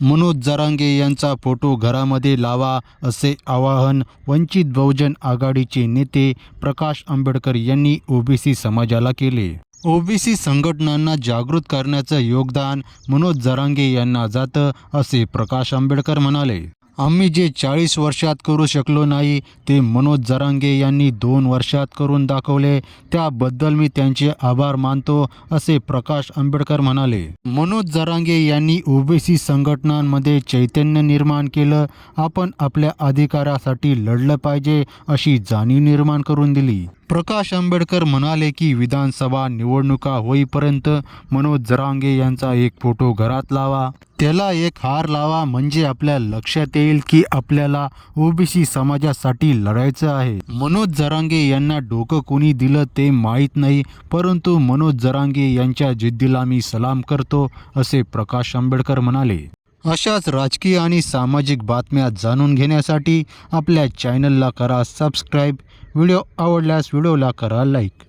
मनोज जरांगे यांचा फोटो घरामध्ये लावा असे आवाहन वंचित बहुजन आघाडीचे नेते प्रकाश आंबेडकर यांनी ओबीसी समाजाला केले. ओबीसी संघटनांना जागृत करण्याचं योगदान मनोज जरांगे यांना जातं असे प्रकाश आंबेडकर म्हणाले. आम्ही जे चाळीस वर्षात करू शकलो नाही ते मनोज जरांगे यांनी दोन वर्षात करून दाखवले. त्याबद्दल मी त्यांचे आभार मानतो असे प्रकाश आंबेडकर म्हणाले. मनोज जरांगे यांनी ओबीसी संघटनांमध्ये चैतन्य निर्माण केलं. आपण आपल्या अधिकारासाठी लढलं पाहिजे अशी जाणीव निर्माण करून दिली. प्रकाश आंबेडकर म्हणाले की विधानसभा निवडणुका होईपर्यंत मनोज जरांगे यांचा एक फोटो घरात लावा. त्याला एक हार लावा म्हणजे आपल्या लक्षात येईल की आपल्याला ओबीसी समाजासाठी लढायचं आहे. मनोज जरांगे यांना डोकं कोणी दिलं ते माहीत नाही परंतु मनोज जरांगे यांच्या जिद्दीला मी सलाम करतो असे प्रकाश आंबेडकर म्हणाले. अशाच राजकीय आणि सामाजिक बातम्या जाणून घेण्यासाठी आपल्या चॅनलला करा सबस्क्राईब व्हिडिओ आवडल्यास व्हिडिओला करा लाईक